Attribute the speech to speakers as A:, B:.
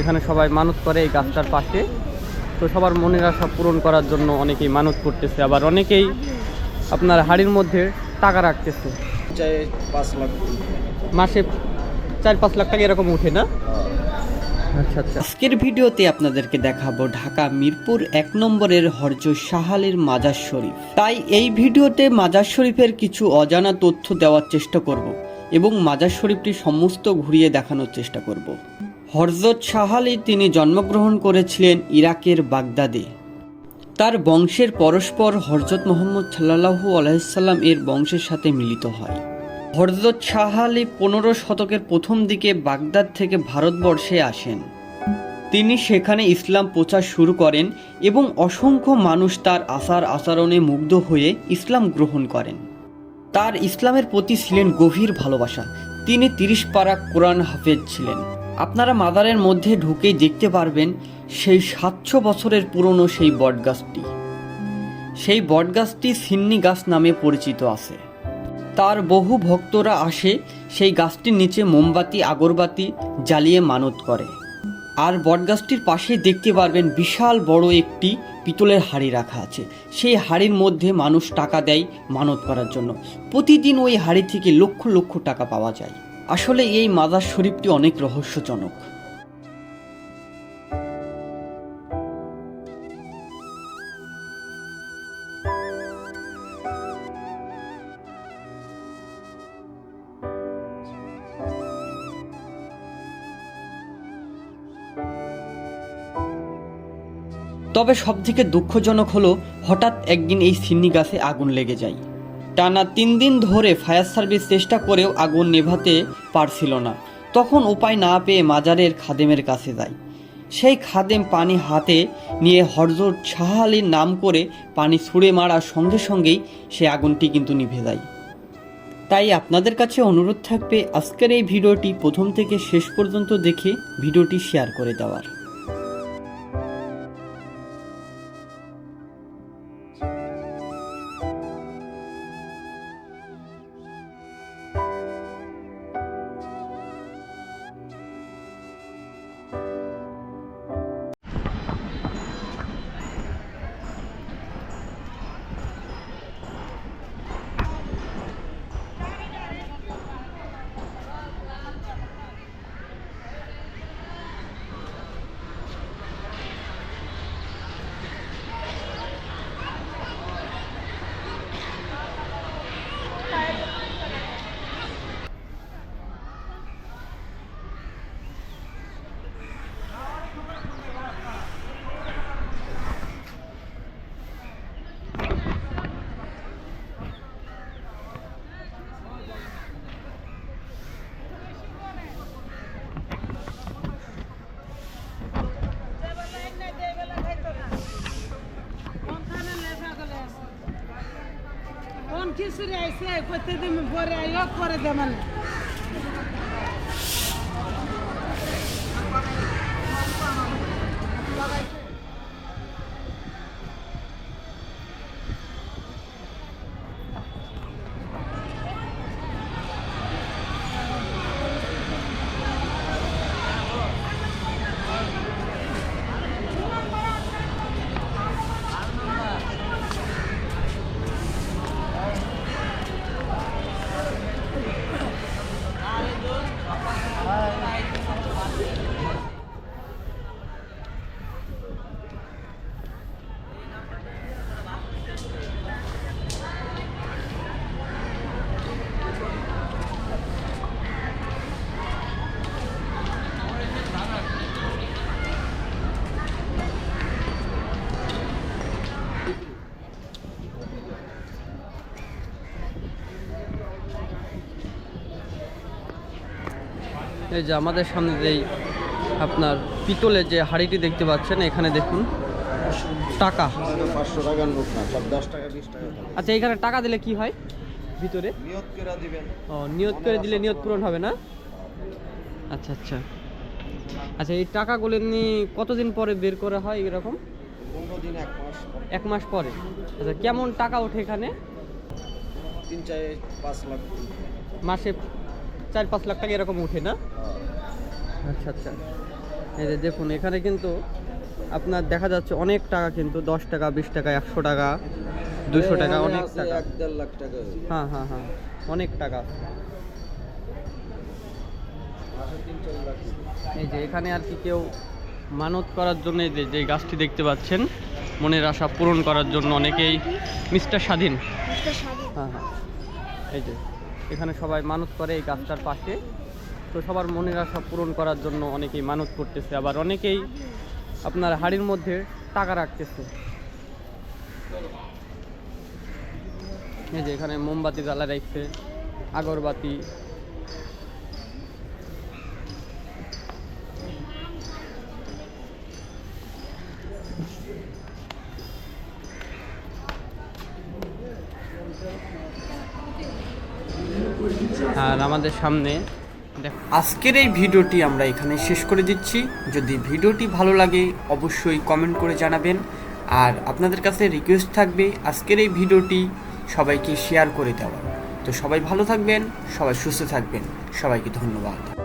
A: এখানে সবাই মানত করে এই গাছটার পাশে। তো সবার মনের আশা পূরণ করার জন্য অনেকেই মানত করতেছে, আবার অনেকেই আপনার হাড়ির মধ্যে টাকা রাখতেছে। মাসে চার পাঁচ লাখ টাকা এরকম উঠে না? আচ্ছা আচ্ছা।
B: আজকের ভিডিওতে আপনাদেরকে দেখাবো ঢাকা মিরপুর এক নম্বরের হরজ শাহালের মাজার শরীফ। তাই এই ভিডিওতে মাজার শরীফের কিছু অজানা তথ্য দেওয়ার চেষ্টা করব এবং মাজার শরীফটি সমস্ত ঘুরিয়ে দেখানোর চেষ্টা করব। হরজত শাহালি তিনি জন্মগ্রহণ করেছিলেন ইরাকের বাগদাদে। তার বংশের পরস্পর হরজত মোহাম্মদ সাল্লাহু আলাইসাল্লাম এর বংশের সাথে মিলিত হয়। হরজত শাহ আলী পনেরো শতকের প্রথম দিকে বাগদাদ থেকে ভারতবর্ষে আসেন। তিনি সেখানে ইসলাম প্রচার শুরু করেন এবং অসংখ্য মানুষ তার আচার আচরণে মুগ্ধ হয়ে ইসলাম গ্রহণ করেন। তার ইসলামের প্রতি ছিলেন গভীর ভালোবাসা। তিনি তিরিশ পারা কোরআন হাফেজ ছিলেন। আপনারা মাদারের মধ্যে ঢুকেই দেখতে পারবেন সেই সাতশো বছরের পুরনো সেই বটগাছটি। সেই বটগাছটি সিন্নি গাছ নামে পরিচিত আছে। তার বহু ভক্তরা আসে সেই গাছটির নিচে মোমবাতি, আগরবাতি জ্বালিয়ে মানত করে। আর বটগাছটির পাশে দেখতে পারবেন বিশাল বড় একটি পিতলের হাড়ি রাখা আছে। সেই হাড়ির মধ্যে মানুষ টাকা দেয় মানত করার জন্য। প্রতিদিন ওই হাড়ি থেকে লক্ষ লক্ষ টাকা পাওয়া যায়। আসলে এই মাদার শরীফটি অনেক রহস্যজনক। তবে সবথেকে দুঃখজনক হলো, হঠাৎ একদিন এই সিন্নি গাছে আগুন লেগে যায়। টানা তিন দিন ধরে ফায়ার সার্ভিস চেষ্টা করেও আগুন নেভাতে পারছিল না। তখন উপায় না পেয়ে মাজারের খাদেমের কাছে যায়। সেই খাদেম পানি হাতে নিয়ে হরজত শাহ আলীর নাম করে পানি ছুঁড়ে মারার সঙ্গে সঙ্গেই সে আগুনটি কিন্তু নিভে যায়। তাই আপনাদের কাছে অনুরোধ থাকবে আজকের এই ভিডিওটি প্রথম থেকে শেষ পর্যন্ত দেখে ভিডিওটি শেয়ার করে দেওয়ার।
C: কোন কিছু আইসে করতে দিমি পরে আইও করে মানে।
A: এই যে আমাদের সামনে যেই আপনার পিতলের যে হাড়িটি দেখতে পাচ্ছেন এখানে দেখুন। টাকা। আচ্ছা এখানে টাকা দিলে কি হয় ভিতরে?
D: নিয়ত করে
A: ও নিয়ত করে দিলে নিয়ত পূরণ হবে না? আচ্ছা আচ্ছা। আচ্ছা এই টাকাগুলো এমনি কতদিন পরে বের করা হয় এরকম?
D: এক মাস
A: এক মাস পরে। আচ্ছা কেমন টাকা ওঠে এখানে?
D: তিন চার পাঁচ লাখ।
A: মাসে চার পাঁচ লাখ টাকা এরকম উঠে না। আচ্ছা আচ্ছা। এই যে দেখুন এখানে কিন্তু আপনার দেখা যাচ্ছে অনেক টাকা কিন্তু দশ টাকা বিশ টাকা একশো টাকা দুশো টাকা অনেক টাকা।
D: এক দেড় লাখ টাকা
A: হ্যাঁ হ্যাঁ হ্যাঁ অনেক টাকা। এই যে এখানে আর কি কেউ মানত করার জন্য এই যে যে গাছটি দেখতে পাচ্ছেন মনের আশা পূরণ করার জন্য অনেকেই মিস্টার স্বাধীন। হ্যাঁ হ্যাঁ। এই যে। এখানে সবাই মানত করে এই গাছটার পাশে। তো সবার মনের আশা পূরণ করার জন্য অনেকেই মানত করতেছে, আবার অনেকেই আপনার হাড়ির মধ্যে টাকা রাখতেছে। এই যে এখানে মোমবাতি জ্বালা রাখছে, আগরবাতি আর আমাদের সামনে
B: আজকের এই ভিডিওটি আমরা এখানে শেষ করে দিচ্ছি। যদি ভিডিওটি ভালো লাগে, অবশ্যই কমেন্ট করে জানাবেন। আর আপনাদের কাছে রিকোয়েস্ট থাকবে আজকের এই ভিডিওটি সবাইকে শেয়ার করে দেওয়ার। তো সবাই ভালো থাকবেন, সবাই সুস্থ থাকবেন। সবাইকে ধন্যবাদ।